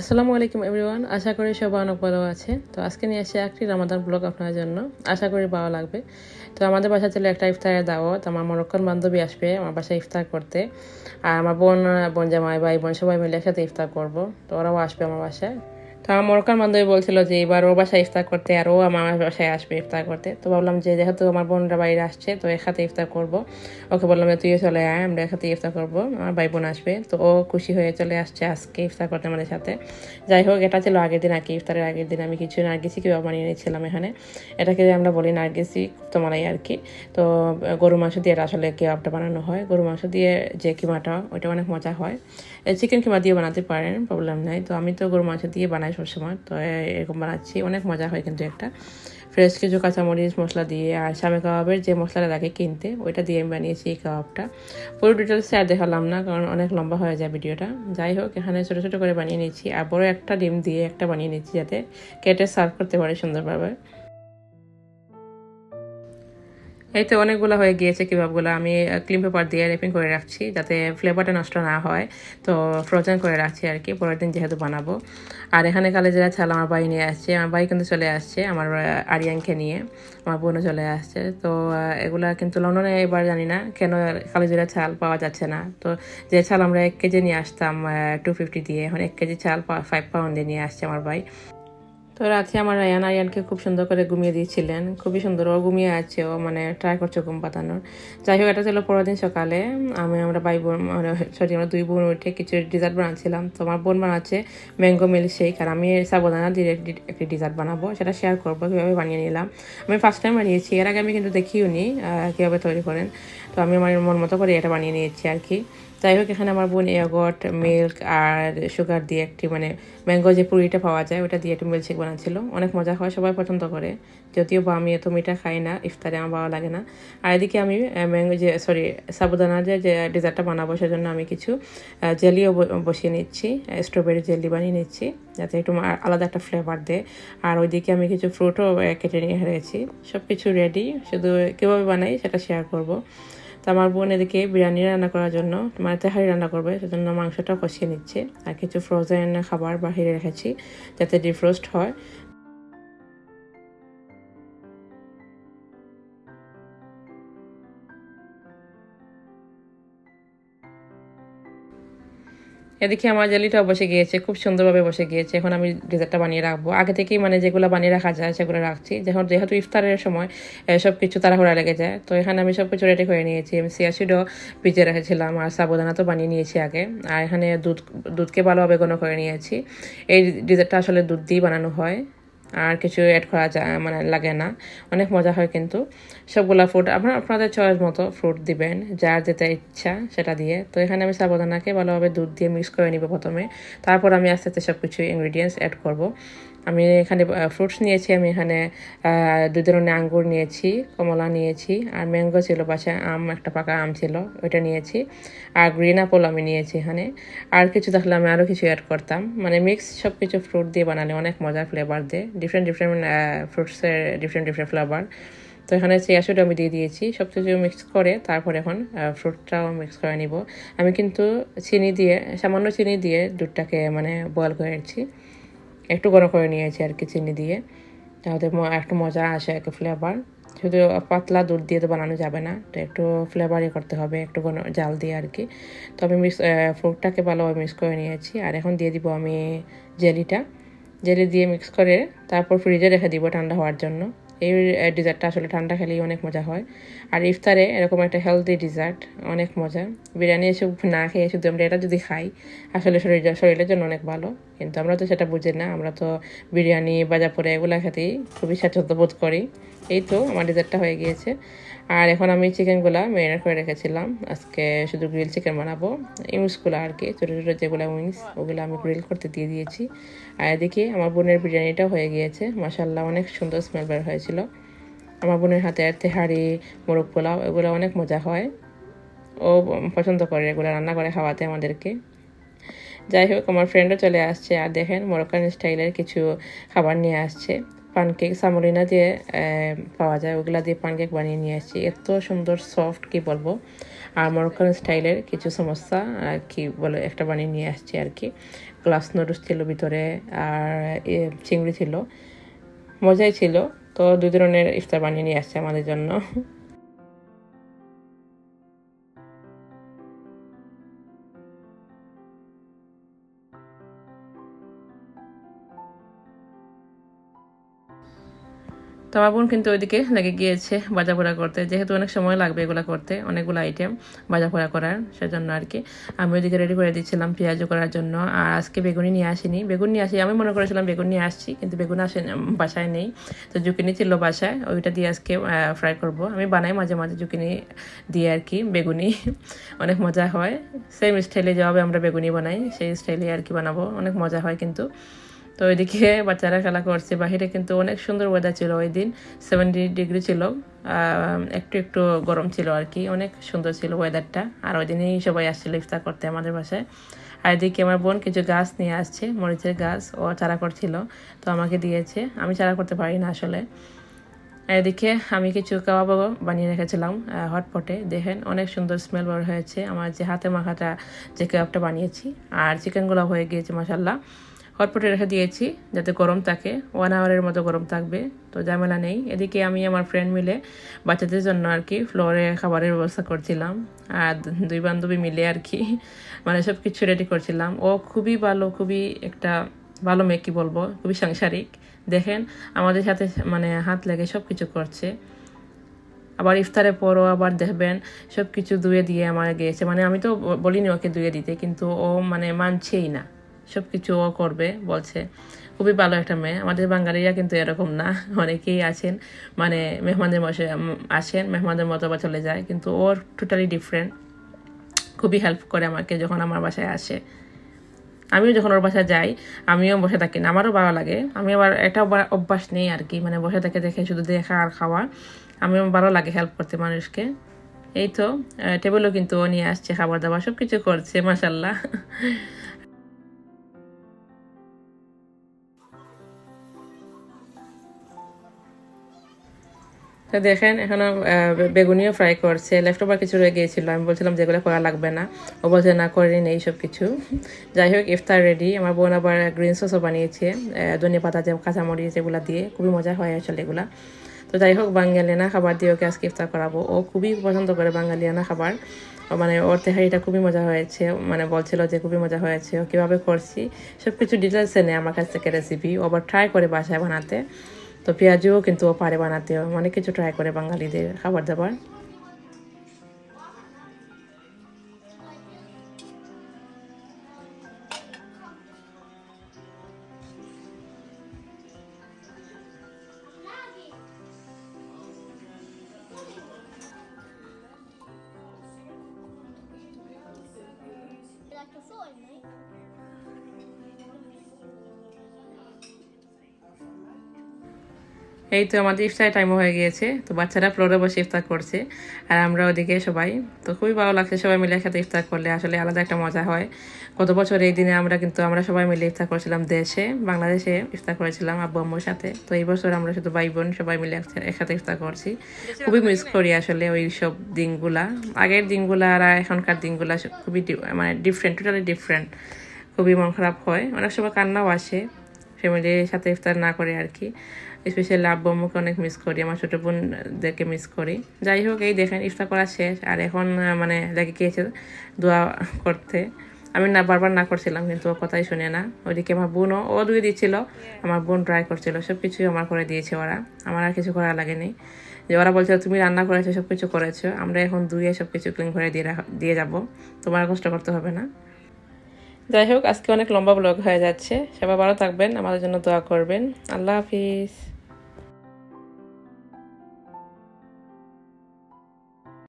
আসসালামু আলাইকুম এভরিওয়ান আশা করি সবাই অনেক ভালো আছে তো আজকে নিয়ে আসি একটি রামাদান ব্লগ আপনার জন্য। আশা করি ভালো লাগবে। তো আমাদের বাসা ছিল একটা ইফতারের দাওয়াত। আমার মরক্কন বান্ধবী আসবে আমার বাসায় ইফতার করতে। আর আমার বোন বোন জামাই, ভাই বোন সবাই মিলে একসাথে ইফতার করব। তো ওরাও আসবে আমার বাসায়। তো আমার মরক্কান বান্ধবী বলছিল যে এবার ওর বাসায় ইফতার করতে আর ও আমার বাসায় আসবে ইফতার করতে। তো ভাবলাম যে যেহেতু আমার বোনরা বাইরে আসছে, তো একসাথে ইফতার করব। ওকে বললাম যে, তুইও চলে আয়, আমরা একসাথে ইফতার করব, আমার ভাই বোন আসবে। তো ও খুশি হয়ে চলে আসছে আজকে ইফতার করতে আমাদের সাথে। যাই হোক, এটা ছিল আগের দিন আর কি ইফতারের আগের দিন। আমি কিছু নার্গিসি কীভাবে বানিয়ে নিয়েছিলাম এখানে, এটাকে যে আমরা বলি নার্গিসি তোমালাই আর কি। তো গরু মাংস দিয়ে এটা আসলে কিভাবটা বানানো হয়। গরু মাংস দিয়ে যে কিমাটা, ওইটা অনেক মজা হয়। চিকেন কিমা দিয়ে বানাতে পারেন প্রবলেম নাই। তো আমি তো গরু মাংস দিয়ে বানাই সবসময়। তো এরকম বানাচ্ছি। অনেক মজা হয় কিন্তু একটা। ফ্রেশ কিছু কাঁচামরিচ মশলা দিয়ে, আর সামে কাবাবের যে মশলাটা লাগে কিনতে, ওইটা দিয়ে আমি বানিয়েছি এই কাবাবটা। পুরো ডিটেলসে স্যার দেখালাম না, কারণ অনেক লম্বা হয়ে যায় ভিডিওটা। যাই হোক, এখানে ছোটো ছোটো করে বানিয়ে নিয়েছি, আর বড়ো একটা ডিম দিয়ে একটা বানিয়ে নিয়েছি যাতে কেটে সার্ভ করতে পারে সুন্দরভাবে। এই তো অনেকগুলো হয়ে গিয়েছে কিভাবগুলো আমি ক্লিম পেপার দিয়ে রেপিং করে রাখছি যাতে ফ্লেভারটা নষ্ট না হয়। তো ফ্রোজেন করে রাখছি আর কি, পরের দিন যেহেতু বানাবো। আর এখানে কালে যারা ছাল আমার ভাই নিয়ে আসছে। আমার ভাই কিন্তু চলে আসছে, আমার আরিয়ানকে নিয়ে। আমার বোনও চলে আসছে। তো এগুলা কিন্তু লন্ডনে এবার জানি না কেন কালেজিরা ছাল পাওয়া যাচ্ছে না। তো যে ছাল আমরা এক কেজি নিয়ে আসতাম টু ফিফটি দিয়ে। এখন এক কেজি ছাল ফাইভ পাউন্ডে নিয়ে আসছে আমার ভাই তো রাতে আমার রায়ান আয়ানকে খুব সুন্দর করে ঘুমিয়ে দিয়েছিলেন। খুবই সুন্দর, ও ঘুমিয়ে আছে, ও মানে ট্রাই করছে ঘুম পাতানোর। যাই হোক, এটা ছিল দিন সকালে। আমি আমরা ভাই বোন মানে সরি আমরা দুই বোন উঠে কিছু ডিজার্ট বানাচ্ছিলাম। তো আমার বোন বানাচ্ছে ম্যাঙ্গো মিল্ক শেক আর আমি সাবধানা দিয়ে একটি ডিজার্ট বানাবো, সেটা শেয়ার করব, কীভাবে বানিয়ে নিলাম। আমি ফার্স্ট টাইম বানিয়েছি, এর আগে আমি কিন্তু দেখিও নি কীভাবে তৈরি করেন। তো আমি আমার মন মতো করে এটা বানিয়ে নিয়েছি আর কি। যাই হোক, এখানে আমার বোন এগট মিল্ক আর সুগার দিয়ে একটি মানে ম্যাঙ্গো যে পুরিটা পাওয়া যায়, ওটা দিয়ে একটু মিল্কশেক বানাচ্ছিল। অনেক মজা হয়, সবাই পছন্দ করে। যদিও বা আমি এত মিঠা খাই না, ইফতারে আমার ভালো লাগে না। আর এদিকে আমি ম্যাঙ্গো যে সরি সাবুদানা যে যে ডেজার্টটা বানাবো, সেজন্য আমি কিছু জেলিও বসিয়ে নিচ্ছি স্ট্রবেরি জেলি বানিয়ে নিচ্ছি, যাতে একটু আলাদা একটা ফ্লেভার দেয়। আর ওইদিকে আমি কিছু ফ্রুটও কেটে নিয়ে রেখেছি। সব কিছু রেডি শুধু কীভাবে বানাই সেটা শেয়ার করব। তো আমার বোন এদিকে বিরিয়ানি রান্না করার জন্য মানে তেহারি রান্না করবে, সেজন্য মাংসটা কষিয়ে নিচ্ছে। আর কিছু ফ্রোজেন খাবার বাহিরে রেখেছি, যাতে ডিফ্রোস্ট হয়। এদিকে আমার জেলিটাও বসে গিয়েছে, খুব সুন্দরভাবে বসে গিয়েছে। এখন আমি ডেজার্টটা বানিয়ে রাখব। আগে থেকেই মানে যেগুলো বানিয়ে রাখা যায়, সেগুলো রাখছি। যখন যেহেতু ইফতারের সময় সব কিছু তাড়াহুড়া লেগে যায়, তো এখানে আমি সব কিছু রেডি করে নিয়েছি। আমি সিয়াশিডও ভিজে রেখেছিলাম আর সাবধানা তো বানিয়ে নিয়েছি আগে। আর এখানে দুধ দুধকে ভালোভাবে গণ করে নিয়েছি। এই ডেজার্টটা আসলে দুধ দিয়েই বানানো হয়। আর কিছু অ্যাড করা যায় মানে লাগে না। অনেক মজা হয় কিন্তু। সবগুলা ফ্রুট আপনার, আপনাদের চয়েস মতো ফ্রুট দিবেন, যার যেটা ইচ্ছা সেটা দিয়ে। তো এখানে আমি সাবধানাকে ভালোভাবে দুধ দিয়ে মিক্স করে নিব প্রথমে। তারপর আমি আস্তে আস্তে সব কিছু ইনগ্রিডিয়েন্টস অ্যাড করব। আমি এখানে ফ্রুটস নিয়েছি, আমি এখানে দুই ধরনের আঙ্গুর নিয়েছি, কমলা নিয়েছি, আর ম্যাঙ্গো ছিল পাশে, আম, একটা পাকা আম ছিল, ওইটা নিয়েছি, আর গ্রিন আপল আমি নিয়েছি এখানে। আর কিছু থাকলে আমি আরও কিছু অ্যাড করতাম। মানে মিক্স সব কিছু ফ্রুট দিয়ে বানালে অনেক মজার ফ্লেভার দেয়। ডিফারেন্ট ডিফারেন্ট ফ্রুটসের ডিফারেন্ট ডিফারেন্ট ফ্লেভার তো এখানে চিয়াশুটা আমি দিয়ে দিয়েছি সব কিছু মিক্স করে তারপর এখন ফ্রুটটাও মিক্স করে নিব। আমি কিন্তু চিনি দিয়ে, সামান্য চিনি দিয়ে দুধটাকে মানে বয়েল করেছি একটু গরম করে নিয়েছি আর কি, চিনি দিয়ে। তাহলে একটু মজা আসে একটা ফ্লেভার শুধু পাতলা দুধ দিয়ে তো বানানো যাবে না, তো একটু ফ্লেভারই করতে হবে, একটু জাল দিয়ে আর কি। তো আমি মিক্স ফ্রুটটাকে ভালোভাবে মিক্স করে নিয়েছি। আর এখন দিয়ে দিব আমি জেলিটা। জেলি দিয়ে মিক্স করে তারপর ফ্রিজে রেখে দিব ঠান্ডা হওয়ার জন্য। এই ডিজার্টটা আসলে ঠান্ডা খেলেই অনেক মজা হয়। আর ইফতারে এরকম একটা হেলদি ডিজার্ট অনেক মজা। বিরিয়ানি এসে না খেয়ে শুধু আমরা এটা যদি খাই, আসলে শরীর, শরীরের জন্য অনেক ভালো। কিন্তু আমরা তো সেটা বুঝি না, আমরা তো বিরিয়ানি বাজার পরে এগুলো খেতেই খুবই স্বাচ্ছন্দ্য বোধ করি। এই তো আমার ডিজার্টটা হয়ে গিয়েছে। আর এখন আমি চিকেনগুলো ম্যারিনেট করে রেখেছিলাম। আজকে শুধু গ্রিল চিকেন বানাবো। ইউজগুলো আর কি, ছোটো ছোটো যেগুলো উইংস ওগুলো আমি গ্রিল করতে দিয়ে দিয়েছি। আর এদিকে আমার বোনের বিরিয়ানিটাও হয়ে গিয়েছে। মাসাল্লাহ অনেক সুন্দর স্মেল বের হয়েছিল। আমার বোনের হাতে তেহারি, মোরগ পোলাও, এগুলো অনেক মজা হয়। ও পছন্দ করে এগুলো রান্না করে খাওয়াতে আমাদেরকে। যাই হোক, আমার ফ্রেন্ডও চলে আসছে। আর দেখেন মরক্কান স্টাইলের কিছু খাবার নিয়ে আসছে। পানকেক সামরিনা দিয়ে পাওয়া যায়, ওগুলা দিয়ে পানকেক বানিয়ে নিয়ে আসছি। এত সুন্দর সফট কি বলব? আর মরক্কান স্টাইলের কিছু সমস্যা কি বলে, একটা বানিয়ে নিয়ে আসছি আর কি। গ্লাস নুডলস ছিল ভিতরে, আর চিংড়ি ছিল। মজাই ছিল। তো দু ধরনের ইফতার বানিয়ে নিয়ে আসছে আমাদের জন্য। তো আমার বোন কিন্তু ওইদিকে লেগে গিয়েছে ভাজা পোড়া করতে। যেহেতু অনেক সময় লাগবে এগুলো করতে, অনেকগুলো আইটেম ভাজা পোড়া করার সেজন্য আর কি আমি ওইদিকে রেডি করে দিচ্ছিলাম পেঁয়াজও করার জন্য। আর আজকে বেগুনি নিয়ে আসিনি। বেগুন নিয়ে আসি আমি মনে করেছিলাম বেগুন নিয়ে আসছি, কিন্তু বেগুন আসে বাসায় নেই। তো জুকিনি ছিল বাসায়, ওইটা দিয়ে আজকে ফ্রাই করব। আমি বানাই মাঝে মাঝে জুকিনি দিয়ে আর কি বেগুনি। অনেক মজা হয়। সেম স্টাইলে যেভাবে আমরা বেগুনি বানাই, সেই স্টাইলে আর কি বানাবো। অনেক মজা হয় কিন্তু। তো ওইদিকে বাচ্চারা খেলা করছে। বাহিরে কিন্তু অনেক সুন্দর ওয়েদার ছিল ওই দিন সেভেন্টি ডিগ্রি ছিল একটু একটু গরম ছিল আর কি। অনেক সুন্দর ছিল ওয়েদারটা আর ওই দিনই সবাই আসছিল ইফতার করতে আমাদের বাসায়। আর এদিকে আমার বোন কিছু গাছ নিয়ে আসছে, মরিচের গাছ। ও চারা করছিল, তো আমাকে দিয়েছে। আমি চারা করতে পারি না আসলে। এদিকে আমি কিছু কাবাবও বানিয়ে রেখেছিলাম হটপটে দেখেন, অনেক সুন্দর স্মেল বার হয়েছে। আমার যে হাতে মাখাটা যে কাবাবটা বানিয়েছি। আর চিকেনগুলো হয়ে গিয়েছে মশাল্লা হটপটে রেখে দিয়েছি, যাতে গরম থাকে। ওয়ান আওয়ারের মতো গরম থাকবে, তো ঝামেলা নেই। এদিকে আমি আমার ফ্রেন্ড মিলে বাচ্চাদের জন্য আর কি ফ্লোরে খাবারের ব্যবস্থা করছিলাম। আর দুই বান্ধবী মিলে আর কি মানে সব কিছু রেডি করছিলাম। ও খুবই ভালো, খুবই একটা ভালো মেয়ে, কী বলব? খুবই সাংসারিক। দেখেন, আমাদের সাথে মানে হাত লেগে সব কিছু করছে। আবার ইফতারের পরও আবার দেখবেন সব কিছু ধুয়ে দিয়ে আমার গিয়েছে। মানে আমি তো বলিনি ওকে ধুয়ে দিতে, কিন্তু ও মানে মানছেই না। সব কিছু ও করবে, বলছে, খুবই ভালো একটা মেয়ে। আমাদের বাঙালিরা কিন্তু এরকম না। অনেকেই আছেন মানে মেহমানদের মশে আসেন, মেহমানদের মতো বা চলে যায়। কিন্তু ওর টোটালি ডিফারেন্ট খুবই হেল্প করে আমাকে যখন আমার বাসায় আসে। আমিও যখন ওর বাসায় যাই, আমিও বসে থাকি না। আমারও ভালো লাগে। আমি আবার একটা অভ্যাস নেই আর কি। মানে বসে থেকে দেখে শুধু দেখা আর খাওয়া। আমিও ভালো লাগে হেল্প করতে মানুষকে। এই তো টেবিলও কিন্তু ও নিয়ে আসছে, খাবার দাবার সব কিছু করছে মাসাল্লাহ তো দেখেন, এখনও বেগুনিও ফ্রাই করছে। লেফট ওভার কিছু রয়ে গিয়েছিল। আমি বলছিলাম যেগুলো করা লাগবে না। ও বলছে, না করে নেই সব কিছু যাই হোক, ইফতার রেডি আমার বোন আবার গ্রিন সসও বানিয়েছে ধনিয়া পাতা, যে কাঁচামরিচ এগুলো দিয়ে। খুবই মজা হয় আসলে এগুলা। তো যাই হোক বাঙালিয়ানা খাবার দিয়ে ওকে আজকে ইফতার করাবো। ও খুবই পছন্দ করে বাঙালিয়ানা খাবার। মানে ওর তেহারিটা খুবই মজা হয়েছে। মানে বলছিল যে খুবই মজা হয়েছে। ও কীভাবে করছি? সব কিছু ডিটেলসে নেয় আমার কাছ থেকে রেসিপি ও আবার ট্রাই করে বাসায় বানাতে। তো পেঁয়াজও কিন্তু ও পারে বানাতে। অনেক কিছু ট্রাই করে বাঙালিদের খাবার দাবার এই তো আমাদের ইফতারের টাইমও হয়ে গিয়েছে তো বাচ্চারা ফ্লোরে বসে ইফতার করছে আর আমরা ওদিকে সবাই তো খুবই ভালো লাগছে সবাই মিলে একসাথে ইফতার করলে আসলে আলাদা একটা মজা হয়। গত বছর এই দিনে আমরা কিন্তু আমরা সবাই মিলে ইফতার করেছিলাম দেশে বাংলাদেশে ইফতার করেছিলাম আব্বু আম্মুর সাথে তো এই বছর আমরা শুধু ভাই বোন সবাই মিলে একসাথে ইফতার করছি। খুবই মিস করি আসলে ওই সব দিনগুলা। আগের দিনগুলা আর এখনকার দিনগুলা খুবই মানে ডিফারেন্ট টোটালি ডিফারেন্ট খুবই মন খারাপ হয়। অনেক সময় কান্নাও আসে ফ্যামিলির সাথে ইফতার না করে আর কি। স্পেশালি আব্বু আম্মুকে অনেক মিস করি আমার ছোটো বোনদেরকে মিস করি। যাই হোক এই দেখেন ইফতার করা শেষ। আর এখন মানে লেগে গিয়েছে দোয়া করতে আমি না বারবার না করছিলাম কিন্তু ও কথাই শুনে না। ওইদিকে আমার বোনও ও দুই দিচ্ছিল। আমার বোন ট্রাই করছিল সব কিছুই আমার করে দিয়েছে ওরা। আমার আর কিছু করা লাগেনি। যে ওরা বলছিল তুমি রান্না করেছ সব কিছু করেছ। আমরা এখন দুইয়ে সব কিছু ক্লিন করে দিয়ে দিয়ে যাব। তোমার কষ্ট করতে হবে না। যাই হোক, আজকে অনেক লম্বা ব্লগ হয়ে যাচ্ছে। সবাই ভালো থাকবেন, আমাদের জন্য দোয়া করবেন। আল্লাহ হাফিজ।